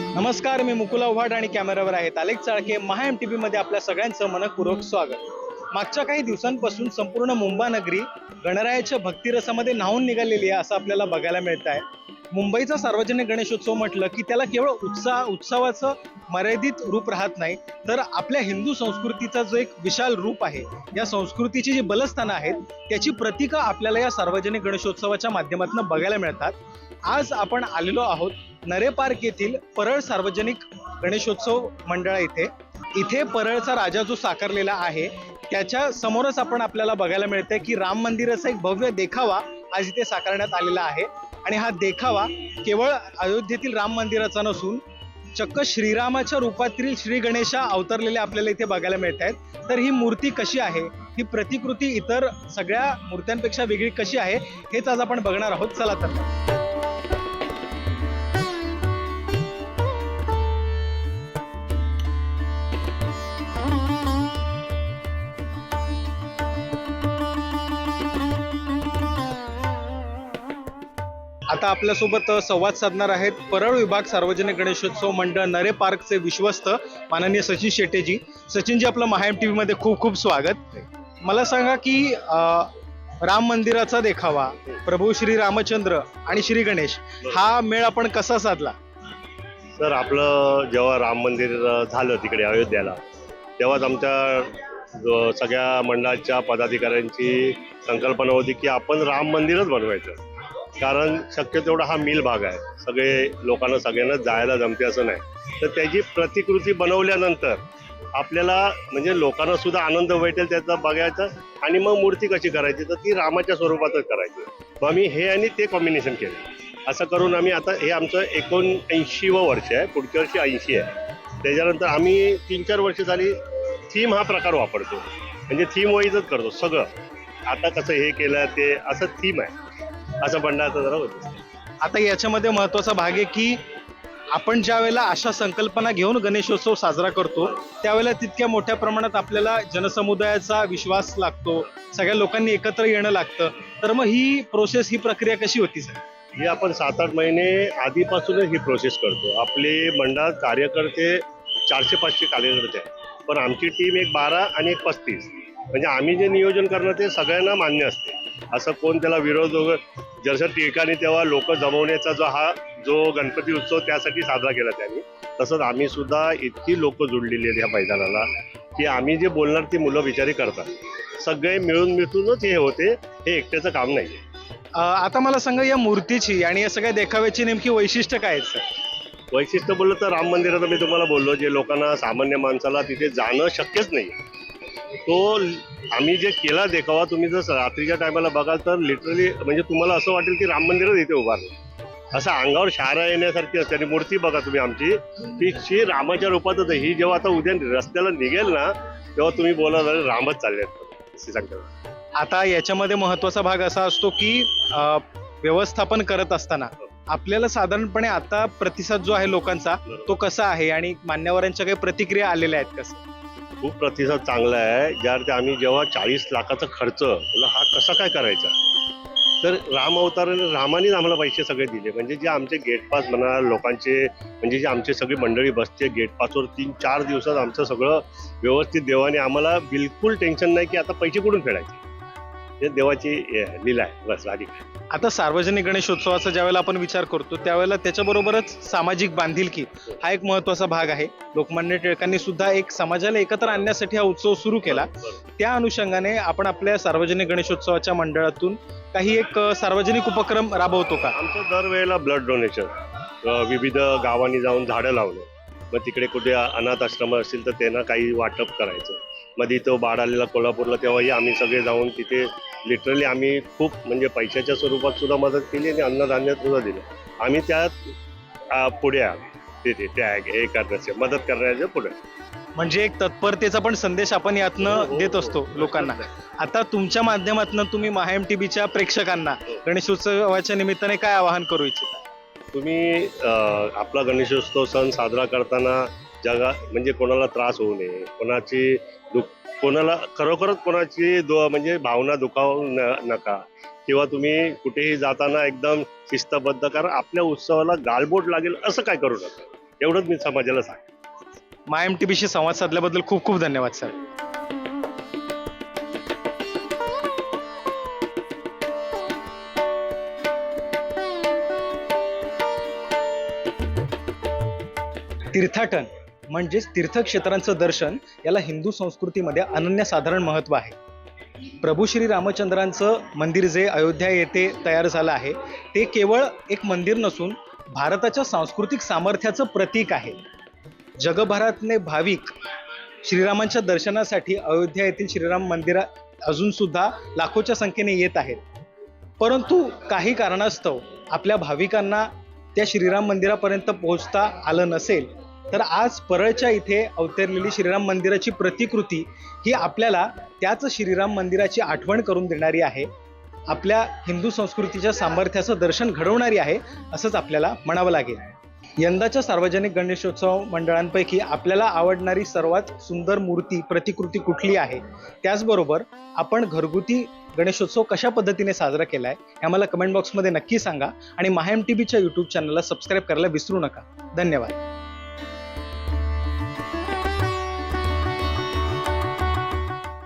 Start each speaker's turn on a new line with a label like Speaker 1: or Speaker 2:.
Speaker 1: नमस्कार मी मुकुल आव्हाड आणि कॅमेरावर आहेत अलेक चाळके. महा एम टी मध्ये आपल्या सगळ्यांचं मनपूर्वक स्वागत. मागच्या काही दिवसांपासून संपूर्ण मुंबा नगरी गणरायाच्या भक्तिरसामध्ये न्हावून निघालेली आहे असं आपल्याला बघायला मिळत आहे मुंबईचा सार्वजनिक गणेशोत्सव म्हटलं की त्याला केवळ उत्साह उत्सवाचं मर्यादित रूप राहत नाही तर आपल्या हिंदू संस्कृतीचा जो एक विशाल रूप आहे या संस्कृतीची जी बलस्थानं आहेत त्याची प्रतीकं आपल्याला या सार्वजनिक गणेशोत्सवाच्या माध्यमातून बघायला मिळतात. आज आपण आलेलो आहोत नरे पार्क येथील परळ सार्वजनिक गणेशोत्सव मंडळ इथे. इथे परळचा राजा जो साकारलेला आहे त्याच्या समोरच आपण आपल्याला बघायला मिळतंय की राम मंदिराचा एक भव्य देखावा आज इथे साकारण्यात आलेला आहे. आणि हा देखावा केवळ अयोध्येतील राम मंदिराचा नसून चक्क श्रीरामाच्या रूपातील श्री गणेशा अवतरलेले आपल्याला इथे बघायला मिळत आहेत तर ही मूर्ती कशी आहे? ही प्रतिकृती इतर सगळ्या मूर्त्यांपेक्षा वेगळी कशी आहे? हेच आज आपण बघणार आहोत. चला तर. आता आपल्यासोबत संवाद साधणार आहेत परळ विभाग सार्वजनिक गणेशोत्सव मंडळ नरे पार्कचे विश्वस्त माननीय सचिन शेटेजी सचिनजी आपलं महाएम टीव्ही मध्ये खूप खूप स्वागत. मला सांगा की राम मंदिराचा देखावा प्रभू श्री रामचंद्र आणि श्री गणेश हा मेळ आपण कसा साधला?
Speaker 2: तर आपलं जेव्हा राम मंदिर झालं तिकडे अयोध्याला तेव्हाच आमच्या सगळ्या मंडळाच्या पदाधिकाऱ्यांची संकल्पना होती की आपण राम मंदिरच बनवायचं. कारण शक्य तेवढा हा मिल भाग आहे. सगळे लोकांना सगळ्यांना जायला जमते असं नाही. तर त्याची प्रतिकृती बनवल्यानंतर आपल्याला म्हणजे लोकांना सुद्धा आनंद भेटेल त्याचा बघायचा आणि मग मूर्ती कशी करायची? तर ती रामाच्या स्वरूपातच करायची. मग आम्ही हे आणि ते कॉम्बिनेशन केलं. असं करून आम्ही आता हे आमचं एकोणऐंशीवं वर्ष आहे. पुढच्या वर्षी ऐंशी आहे. त्याच्यानंतर आम्ही तीन चार वर्ष झाली थीम हा प्रकार वापरतो. म्हणजे थीम वाईजच करतो सगळं. आता कसं हे केलं ते असं थीम आहे. असं मंडळाचं जरा होतं
Speaker 1: आता याच्यामध्ये महत्त्वाचा भाग आहे की आपण ज्या वेळेला अशा संकल्पना घेऊन गणेशोत्सव साजरा करतो त्यावेळेला तितक्या मोठ्या प्रमाणात आपल्याला जनसमुदायाचा विश्वास लागतो सगळ्या लोकांनी एकत्र येणं लागतं. तर मग ही प्रोसेस ही प्रक्रिया कशी होती सर?
Speaker 2: ही आपण सात आठ महिने आधीपासूनच ही प्रोसेस करतो. आपले मंडळात कार्यकर्ते चारशे पाचशे कार्यकर्ते आहेत. पण आमची टीम एक बारा आणि एक पस्तीस. म्हणजे आम्ही जे नियोजन करणं ते सगळ्यांना मान्य असते. असं कोण त्याला विरोध जसं ठिकाणी तेव्हा लोक जमवण्याचा जो हा जो गणपती उत्सव त्यासाठी साजरा केला त्यांनी. तसंच आम्ही सुद्धा इतकी लोक जुळलेली आहेत या मैदानाला की आम्ही जे बोलणार ती मुलं बिचारी करतात. सगळे मिळून मिळूनच हे होते हे एकट्याचं काम नाही
Speaker 1: आता मला सांगा या मूर्तीची आणि या सगळ्या देखाव्याची नेमकी वैशिष्ट्य काय आहेत सर?
Speaker 2: वैशिष्ट्य बोललं तर राम मंदिराचं मी तुम्हाला बोललो जे लोकांना सामान्य माणसाला तिथे जाणं शक्यच नाही तो आम्ही जे केला देखावा तुम्ही जर रात्रीच्या टायमाला बघाल तर लिटरली म्हणजे तुम्हाला असं वाटेल की राम मंदिरच इथे उभारलं असं अंगावर शारा येण्यासारखी असते आणि मूर्ती बघा तुम्ही आमची. ती श्री रामाच्या रूपातच ही जेव्हा आता उद्या रस्त्याला निघेल ना तेव्हा तुम्ही बोला रामच चालले आहेत
Speaker 1: आता याच्यामध्ये महत्त्वाचा भाग असा असतो की व्यवस्थापन करत असताना आपल्याला साधारणपणे आता प्रतिसाद जो आहे लोकांचा तो कसा आहे? आणि मान्यवरांच्या काही प्रतिक्रिया आलेल्या आहेत कसं
Speaker 2: खूप प्रतिसाद चांगला आहे. ज्यावरती आम्ही जेव्हा चाळीस लाखाचा खर्च हा कसा काय करायचा? तर राम अवताराने रामानेच आम्हाला पैसे सगळे दिले. म्हणजे जे आमचे गेटपास म्हणा लोकांचे म्हणजे जे आमचे सगळी मंडळी बसते गेटपासवर तीन चार दिवसात आमचं सगळं व्यवस्थित देवाने आम्हाला बिलकुल टेन्शन नाही की आता पैसे कुठून फेडायचे? हे देवाची लीला आहे बस अधिक
Speaker 1: आता सार्वजनिक गणेशोत्सवाचा ज्यावेळेला आपण विचार करतो त्यावेळेला त्याच्याबरोबरच सामाजिक बांधिलकी हा एक महत्त्वाचा भाग आहे. लोकमान्य टिळकांनी सुद्धा एक समाजाला एकत्र आणण्यासाठी हा उत्सव सुरू केला. त्या अनुषंगाने आपण आपल्या सार्वजनिक गणेशोत्सवाच्या मंडळातून काही एक सार्वजनिक उपक्रम राबवतो का?
Speaker 2: आमचं दरवेळेला ब्लड डोनेशन विविध गावांनी जाऊन झाडं लावणं मग तिकडे कुठे अनाथ आश्रम असतील तर त्यांना काही वाटप करायचं. मध्ये तो बाढ आलेला कोल्हापूरला तेव्हाही आम्ही सगळे जाऊन तिथे लिटरली आम्ही खूप म्हणजे पैशाच्या स्वरूपात सुद्धा मदत केली आणि अन्नधान्य सुद्धा दिलं आम्ही त्यात पुढे आहोत तिथे त्या हे करण्याचे मदत करण्याच्या पुढे
Speaker 1: म्हणजे एक तत्परतेचा पण संदेश आपण यातनं
Speaker 2: हो,
Speaker 1: देत
Speaker 2: हो,
Speaker 1: असतो
Speaker 2: हो.
Speaker 1: लोकांना आता तुमच्या माध्यमातून तुम्ही महाएम टीव्हीच्या प्रेक्षकांना. गणेशोत्सवाच्या निमित्ताने काय आवाहन करू इच्छिता
Speaker 2: तुम्ही आपला गणेशोत्सव सण साजरा करताना जगा म्हणजे कोणाला त्रास होऊ नये कोणाची दुःख कोणाला खरोखरच कोणाची दु म्हणजे भावना दुखावू न नका. किंवा तुम्ही कुठेही जाताना एकदम शिस्तबद्ध कारण आपल्या उत्सवाला गालबोट लागेल असं काय करू नका. एवढंच मी समाजाला सांग
Speaker 1: माय एम टी बीशी संवाद साधल्याबद्दल खूप खूप धन्यवाद सर. तीर्थाटन. म्हणजेच तीर्थक्षेत्रांचं दर्शन याला हिंदू संस्कृतीमध्ये अनन्यसाधारण महत्त्व आहे. प्रभू श्री रामचंद्रांचं मंदिर जे अयोध्या येथे तयार झालं आहे ते केवळ एक मंदिर नसून भारताच्या सांस्कृतिक सामर्थ्याचं प्रतीक आहे. जगभरातले भाविक श्रीरामांच्या दर्शनासाठी अयोध्या येथील श्रीराम मंदिरा अजूनसुद्धा लाखोच्या संख्येने येत आहेत. परंतु काही कारणास्तव आपल्या भाविकांना त्या श्रीराम मंदिरापर्यंत पोहोचता आलं नसेल तर आज परळच्या इथे अवतरलेली श्रीराम मंदिराची प्रतिकृती ही आपल्याला त्याच श्रीराम मंदिराची आठवण करून देणारी आहे. आपल्या हिंदू संस्कृतीच्या सामर्थ्याचं दर्शन घडवणारी आहे असंच आपल्याला म्हणावं लागेल. यंदाच्या सार्वजनिक गणेशोत्सव मंडळांपैकी आपल्याला आवडणारी सर्वात सुंदर मूर्ती प्रतिकृती कुठली आहे? त्याचबरोबर आपण घरगुती गणेशोत्सव कशा पद्धतीने साजरा केला आहे हे आम्हाला कमेंट बॉक्समध्ये नक्की सांगा आणि माहेम टी व्हीच्या यूट्यूब चॅनलला सबस्क्राईब करायला विसरू नका. धन्यवाद.